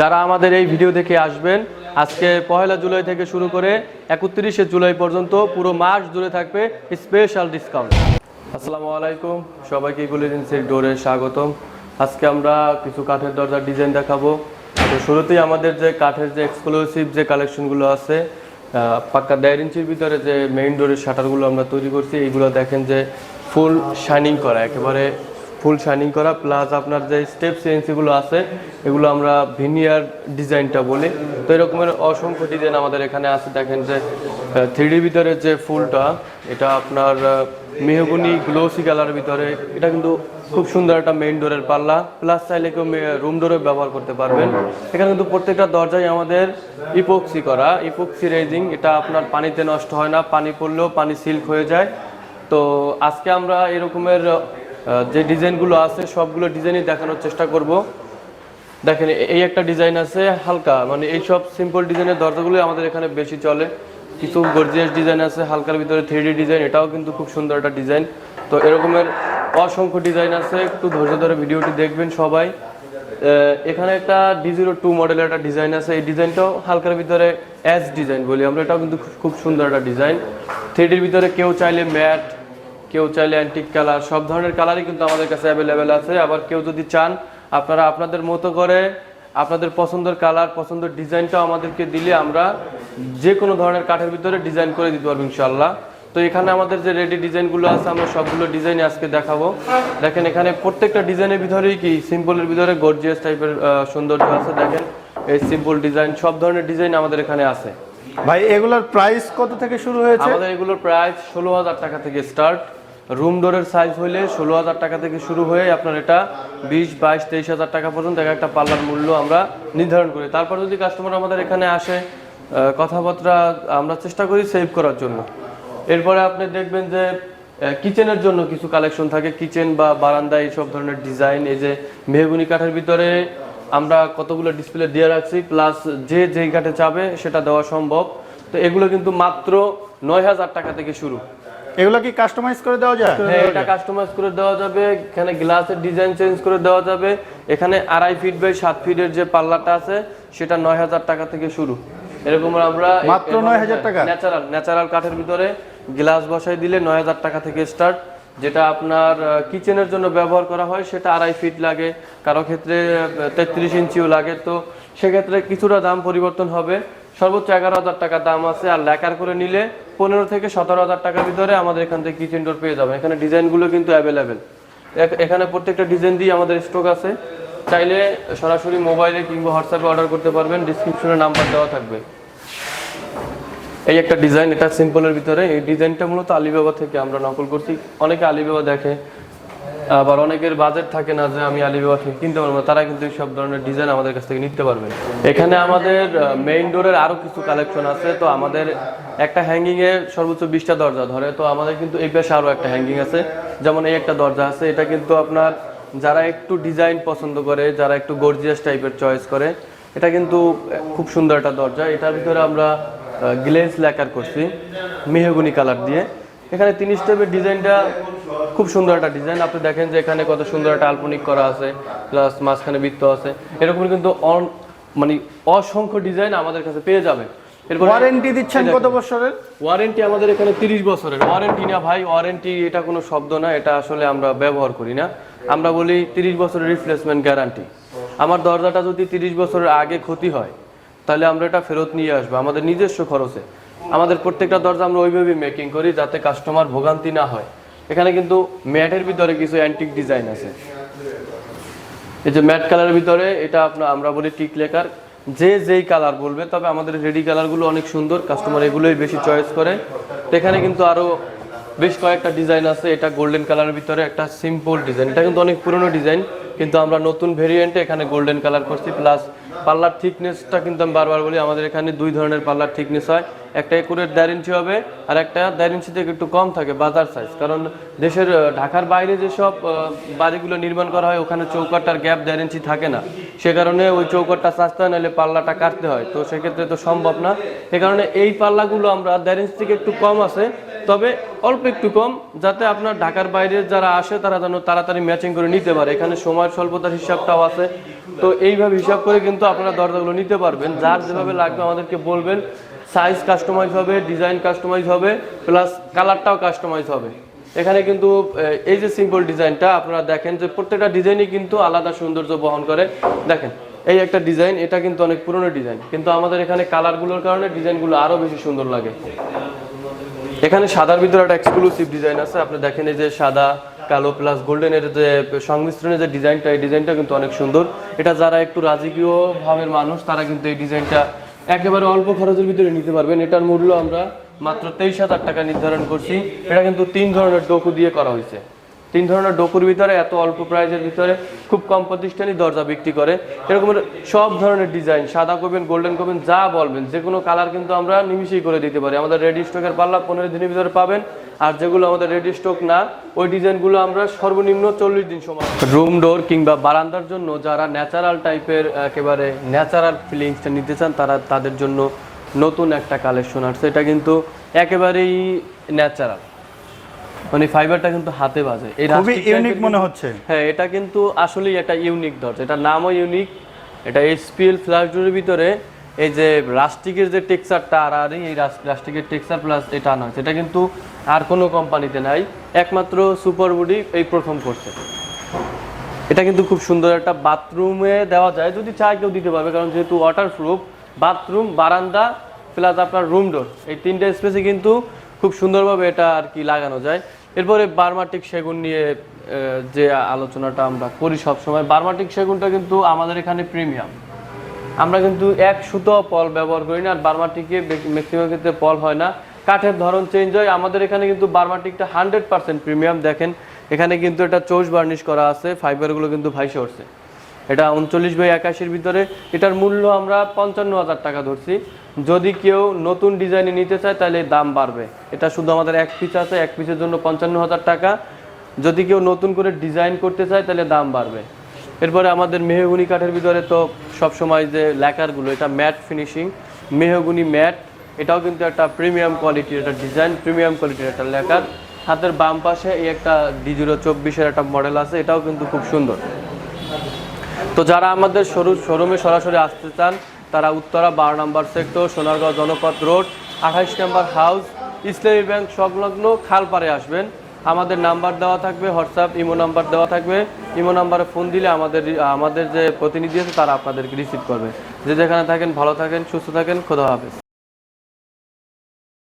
যারা আমাদের এই ভিডিও দেখে আসবেন, আজকে পহেলা জুলাই থেকে শুরু করে একত্রিশে জুলাই পর্যন্ত পুরো মাস জুড়ে থাকবে স্পেশাল ডিসকাউন্ট আসসালামু আলাইকুম, সবাইকে ইগুল এজেন্সির ডোরে স্বাগতম। আজকে আমরা কিছু কাঠের দরজার ডিজাইন দেখাবো। তো শুরুতেই আমাদের যে কাঠের যে এক্সক্লুসিভ যে কালেকশনগুলো আছে পাক্কা দেড় ইঞ্চির ভিতরে যে মেইন ডোরের শাটারগুলো আমরা তৈরি করছি, এইগুলো দেখেন যে ফুল শাইনিং করা, একেবারে ফুল শাইনিং করা প্লাস আপনার যে স্টেপ সিএনসিগুলো আছে, এগুলো আমরা ভিনিয়ার ডিজাইনটা বলি। তো এরকমের অসংখ্য ডিজাইন আমাদের এখানে আছে। দেখেন যে থ্রিডির ভিতরে যে ফুলটা, এটা আপনার মেহগুনি গ্লোসি কালারের ভিতরে, এটা কিন্তু খুব সুন্দর একটা মেইন ডোরের পাল্লা। প্লাস চাইলে কেউ রুম ডোরে ব্যবহার করতে পারবেন। এখানে কিন্তু প্রত্যেকটা দরজায় আমাদের ইপক্সি করা ইপক্সি রেজিং এটা আপনার পানিতে নষ্ট হয় না। পানি পড়লেও পানি সিল্ক হয়ে যায়। তো আজকে আমরা এরকমের যে ডিজাইনগুলো আছে, সবগুলো ডিজাইনই দেখানোর চেষ্টা করব। দেখেন এই একটা ডিজাইন আছে হালকা মানে এই সব সিম্পল ডিজাইনের দরজাগুলো আমাদের এখানে বেশি চলে। কিছু গর্জিয়াস ডিজাইন আছে, হালকার ভিতরে থ্রি ডিজাইন, এটাও কিন্তু খুব সুন্দর একটা ডিজাইন। তো এরকমের অসংখ্য ডিজাইন আছে, একটু ধৈর্য ধরে ভিডিওটি দেখবেন সবাই। এখানে একটা ডি জিরো টু মডেলের একটা ডিজাইন আছে, এই ডিজাইনটাও হালকার ভিতরে অ্যাস ডিজাইন বলি আমরা, এটাও কিন্তু খুব সুন্দর একটা ডিজাইন। থ্রিডির ভিতরে কেউ চাইলে ম্যাট কেউ চাইলে অ্যান্টিক কালার সব ধরনের কালারই কিন্তু আমাদের কাছে অ্যাভেলেবেল আছে। আবার কেউ যদি চান আপনারা আপনাদের মতো করে আপনাদের পছন্দের কালার পছন্দের ডিজাইনটাও আমাদেরকে দিলে আমরা যে কোনো ধরনের কাঠের ভিতরে ডিজাইন করে দিতে পারব ইনশাল্লাহ তো এখানে আমাদের যে রেডি ডিজাইনগুলো আছে আমরা সবগুলো ডিজাইন আজকে দেখাবো। দেখেন এখানে প্রত্যেকটা ডিজাইনের ভিতরেই কি সিম্পলের ভিতরে গর্জিয়াস টাইপের সৌন্দর্য আছে দেখেন। এই সিম্পল ডিজাইন সব ধরনের ডিজাইন আমাদের এখানে আছে। ভাই এগুলোর প্রাইস কত থেকে শুরু হয়েছে? আমাদের এগুলোর প্রাইস ষোলো হাজার টাকা থেকে স্টার্ট রুম ডোরের সাইজ হইলে ষোলো হাজার টাকা থেকে শুরু হয়ে আপনার এটা বিশ, বাইশ, তেইশ হাজার টাকা পর্যন্ত এক একটা পাল্লার মূল্য আমরা নির্ধারণ করি। তারপর যদি কাস্টমার আমাদের এখানে আসে কথাবার্তা আমরা চেষ্টা করি সেভ করার জন্য। এরপরে আপনি দেখবেন যে কিচেনের জন্য কিছু কালেকশন থাকে। কিচেন বা বারান্দা, এইসব ধরনের ডিজাইন এই যে মেহগুনি কাঠের ভিতরে আমরা কতগুলো ডিসপ্লে দিয়ে রাখছি প্লাস যে যেই কাঠে চাবে সেটা দেওয়া সম্ভব। তো এগুলো কিন্তু মাত্র নয় হাজার টাকা থেকে শুরু। এগুলো কি কাস্টমাইজ করে দেওয়া যায়? হ্যাঁ এটা কাস্টমাইজ করে দেওয়া যাবে এখানে গ্লাসের ডিজাইন চেঞ্জ করে দেওয়া যাবে এখানে আড়াই ফিট বাই সাত ফিটের যে পাল্লাটা আছে সেটা নয় হাজার টাকা থেকে শুরু। এরকম আমরা মাত্র 9,000 টাকা? ন্যাচারাল ন্যাচারাল কাঠের ভিতরে গ্লাস বসাই দিলে নয় হাজার টাকা থেকে স্টার্ট যেটা আপনার কিচেনের জন্য ব্যবহার করা হয় সেটা আড়াই ফিট লাগে কারও ক্ষেত্রে তেত্রিশ ইঞ্চিও লাগে তো সেক্ষেত্রে কিছুটা দাম পরিবর্তন হবে। সর্বোচ্চ এগারো হাজার টাকা দাম আছে, আর লেকার করে নিলে পনেরো থেকে সতেরো হাজার টাকার ভিতরে আমাদের এখান থেকে কিচেন ডোর পেয়ে যাবেন। এখানে ডিজাইনগুলো কিন্তু অ্যাভেলেবেল এখানে প্রত্যেকটা ডিজাইন দিয়ে আমাদের স্টক আছে। চাইলে সরাসরি মোবাইলে কিংবা হোয়াটসঅ্যাপে অর্ডার করতে পারবেন ডিসক্রিপশনে নাম্বার দেওয়া থাকবে। এই একটা ডিজাইন এটা সিম্পলের ভিতরে। এই ডিজাইনটা মূলত আলিবাবা থেকে আমরা নকল করছি। অনেকে আলিবাবা দেখে। আবার অনেকের বাজেট থাকে না যে আমি আলিবাবা থেকে কিনতে পারব না, তারা কিন্তু সব ধরনের ডিজাইন আমাদের কাছ থেকে নিতে পারবেন এখানে আমাদের মেইন ডোরের আরও কিছু কালেকশন আছে তো আমাদের একটা হ্যাঙ্গিং এ সর্বোচ্চ বিশটা দরজা ধরে তো আমাদের কিন্তু এই পাশে আরও একটা হ্যাঙ্গিং আছে। যেমন এই একটা দরজা আছে এটা কিন্তু আপনার যারা একটু ডিজাইন পছন্দ করে যারা একটু গর্জিয়াস টাইপের চয়েস করে এটা কিন্তু খুব সুন্দর একটা দরজা। এটার ভিতরে আমরা গ্লেজ ল্যাকার করছি মেহগুনি কালার দিয়ে। এখানে তিন স্টেপের ডিজাইনটা খুব সুন্দর একটা ডিজাইন। আপনি দেখেন যে এখানে কত সুন্দর একটা আলপনিক করা আছে প্লাস মাঝখানে বৃত্ত আছে। এরকম কিন্তু অন- মানে অসংখ্য ডিজাইন আমাদের কাছে পেয়ে যাবে। ওয়ারেন্টি দিচ্ছেন কত বছরের? ওয়ারেন্টি আমাদের এখানে তিরিশ বছরের। ওয়ারেন্টি না ভাই ওয়ারেন্টি এটা কোনো শব্দ না এটা আসলে আমরা ব্যবহার করি না। আমরা বলি তিরিশ বছরের রিপ্লেসমেন্ট গ্যারান্টি আমার দরজাটা যদি তিরিশ বছরের আগে ক্ষতি হয় তাহলে আমরা এটা ফেরত নিয়ে আসব। আমাদের নিজস্ব খরচে। আমাদের প্রত্যেকটা দরজা আমরা ওইভাবেই মেকিং করি যাতে কাস্টমার ভোগান্তি না হয়। এখানে কিন্তু ম্যাটের ভিতরে কিছু অ্যান্টিক ডিজাইন আছে। এই যে ম্যাট কালারের ভিতরে এটা আপনার আমরা বলি টিক লেকার যে যেই কালার বলবে, তবে আমাদের রেডি কালারগুলো অনেক সুন্দর কাস্টমার এগুলোই বেশি চয়েস করে। এখানে কিন্তু আরও বেশ কয়েকটা ডিজাইন আছে, এটা গোল্ডেন কালারের ভিতরে একটা সিম্পল ডিজাইন এটা কিন্তু অনেক পুরনো ডিজাইন কিন্তু আমরা নতুন ভেরিয়েন্টে এখানে গোল্ডেন কালার করছি প্লাস পাল্লার থিকনেসটা কিন্তু আমি বারবার বলি, আমাদের এখানে দুই ধরনের পাল্লার থিকনেস হয়। একটা একুরের দেড় ইঞ্চি হবে, আর একটা দেড় ইঞ্চি থেকে একটু কম থাকে বাজার সাইজ কারণ দেশের ঢাকার বাইরে যেসব বাড়িগুলো নির্মাণ করা হয়, ওখানে চৌকাটটার গ্যাপ দেড় ইঞ্চি থাকে না। সে কারণে ওই চৌকাটটা সাজতে হয় নাহলে পাল্লাটা কাটতে হয়। তো সেক্ষেত্রে তো সম্ভব না। সে কারণে এই পাল্লাগুলো আমরা দেড় ইঞ্চি থেকে একটু কম আছে তবে অল্প একটু কম, যাতে আপনার ঢাকার বাইরে যারা আসে তারা যেন তাড়াতাড়ি ম্যাচিং করে নিতে পারে। এখানে সময়ের স্বল্পতার হিসাবটাও আছে। তো এইভাবে হিসাব করে কিন্তু আপনারা দরজাগুলো নিতে পারবেন। যার যেভাবে লাগবে আমাদেরকে বলবেন। সাইজ কাস্টমাইজ হবে ডিজাইন কাস্টমাইজ হবে প্লাস কালারটাও কাস্টমাইজ হবে। এখানে কিন্তু এই যে সিম্পল ডিজাইনটা আপনারা দেখেন যে প্রত্যেকটা ডিজাইনই কিন্তু আলাদা সৌন্দর্য বহন করে। দেখেন, এই একটা ডিজাইন এটা কিন্তু অনেক পুরনো ডিজাইন কিন্তু আমাদের এখানে কালারগুলোর কারণে ডিজাইনগুলো আরও বেশি সুন্দর লাগে। এখানে সাদার ভিতরে একটা এক্সক্লুসিভ ডিজাইন আছে। আপনি দেখেন এই যে সাদা, কালো প্লাস গোল্ডেনের যে সংমিশ্রণের যে ডিজাইনটা এই ডিজাইনটা কিন্তু অনেক সুন্দর। এটা যারা একটু রাজকীয় ভাবের মানুষ, তারা কিন্তু এই ডিজাইনটা একেবারে অল্প খরচের ভিতরে নিতে পারবেন। এটার মূল্য আমরা মাত্র তেইশ হাজার টাকা নির্ধারণ করছি। এটা কিন্তু তিন ধরনের ডোকু দিয়ে করা হয়েছে। তিন ধরনের ডোকুর ভিতরে, এত অল্প প্রাইজের ভিতরে খুব কম প্রতিষ্ঠানই দরজা বিক্রি করে। এরকম সব ধরনের ডিজাইন, সাদা করবেন গোল্ডেন করবেন যা বলবেন যে কোনো কালার কিন্তু আমরা নিমিশেই করে দিতে পারি। আমাদের রেডি স্টকের পাল্লা পনেরো দিনের ভিতরে পাবেন, আর যেগুলো আমাদের রেডি স্টক না, ওই ডিজাইনগুলো আমরা সর্বনিম্ন চল্লিশ দিন সময় রুম ডোর কিংবা বারান্দার জন্য যারা ন্যাচারাল টাইপের একেবারে ন্যাচারাল ফিলিংসটা নিতে চান, তারা তাদের জন্য নতুন একটা কালেকশন আসছে এটা কিন্তু একেবারেই ন্যাচারাল মানে ফাইবারটা কিন্তু হাতে বাজে। খুবই ইউনিক মনে হচ্ছে। হ্যাঁ এটা কিন্তু আসলেই একটা ইউনিক দরজা এটার নামও ইউনিক এটা এসপিএল ফ্ল্যাশ ডোরের ভিতরে এই যে রাস্টিকের যে টেক্সচারটা আর আর এই রাস্টিকের টেক্সচার প্লাস এটা নয়। সেটা কিন্তু আর কোনো কোম্পানিতে নাই। একমাত্র সুপার বুডি এই প্রথম করছে। এটা কিন্তু খুব সুন্দর একটা বাথরুমে দেওয়া যায়। যদি চায় কেউ দিতে পারবে কারণ যেহেতু ওয়াটার প্রুফ বাথরুম বারান্দা প্লাস আপনার রুম ডোর এই তিনটে স্পেসে কিন্তু খুব সুন্দরভাবে এটা আর কি লাগানো যায়। এরপরে বার্মাটিক সেগুন নিয়ে যে আলোচনাটা আমরা করি সবসময়, বার্মাটিক সেগুনটা কিন্তু আমাদের এখানে প্রিমিয়াম। আমরা কিন্তু এক সুতো পল ব্যবহার করি না, আর বার্মাটিকে ম্যাক্সিমাম ক্ষেত্রে পল হয় না। কাঠের ধরন চেঞ্জ হয়। আমাদের এখানে কিন্তু বার্মাটিকটা হান্ড্রেড পারসেন্ট প্রিমিয়াম দেখেন। এখানে কিন্তু এটা চৌষ বার্নিশ করা আছে ফাইবারগুলো কিন্তু ভাইসে উঠছে। এটা উনচল্লিশ বাই একাশির ভিতরে। এটার মূল্য আমরা পঞ্চান্ন হাজার টাকা ধরছি। যদি কেউ নতুন ডিজাইনে নিতে চায়, তাহলে দাম বাড়বে। এটা শুধু আমাদের এক পিস আছে, এক পিসের জন্য পঞ্চান্ন হাজার টাকা। যদি কেউ নতুন করে ডিজাইন করতে চায়, তাহলে দাম বাড়বে। এরপরে আমাদের মেহগুনি কাঠের ভিতরে তো সবসময় যে ল্যাকারগুলো এটা ম্যাট ফিনিশিং মেহগুনি ম্যাট এটাও কিন্তু একটা প্রিমিয়াম কোয়ালিটির একটা ডিজাইন প্রিমিয়াম কোয়ালিটির একটা ল্যাকার হাতের বাম পাশে এই একটা ডি জিরো চব্বিশের একটা মডেল আছে, এটাও কিন্তু খুব সুন্দর। তো যারা আমাদের শোরুম শোরুমে সরাসরি আসতে চান, তারা উত্তরা বারো নম্বর সেক্টর, সোনারগাঁও জনপদ রোড, আঠাইশ নম্বর হাউস, ইসলামী ব্যাংক সংলগ্ন খালপাড়ে আসবেন। আমাদের নাম্বার দেওয়া থাকবে, হোয়াটসঅ্যাপ, ইমো নাম্বার দেওয়া থাকবে। ইমো নাম্বারে ফোন দিলে আমাদের আমাদের যে প্রতিনিধি আছে, তারা আপনাদেরকে রিসিভ করবে। যে যেখানে থাকেন, ভালো থাকেন, সুস্থ থাকেন, খোদা হাফেজ।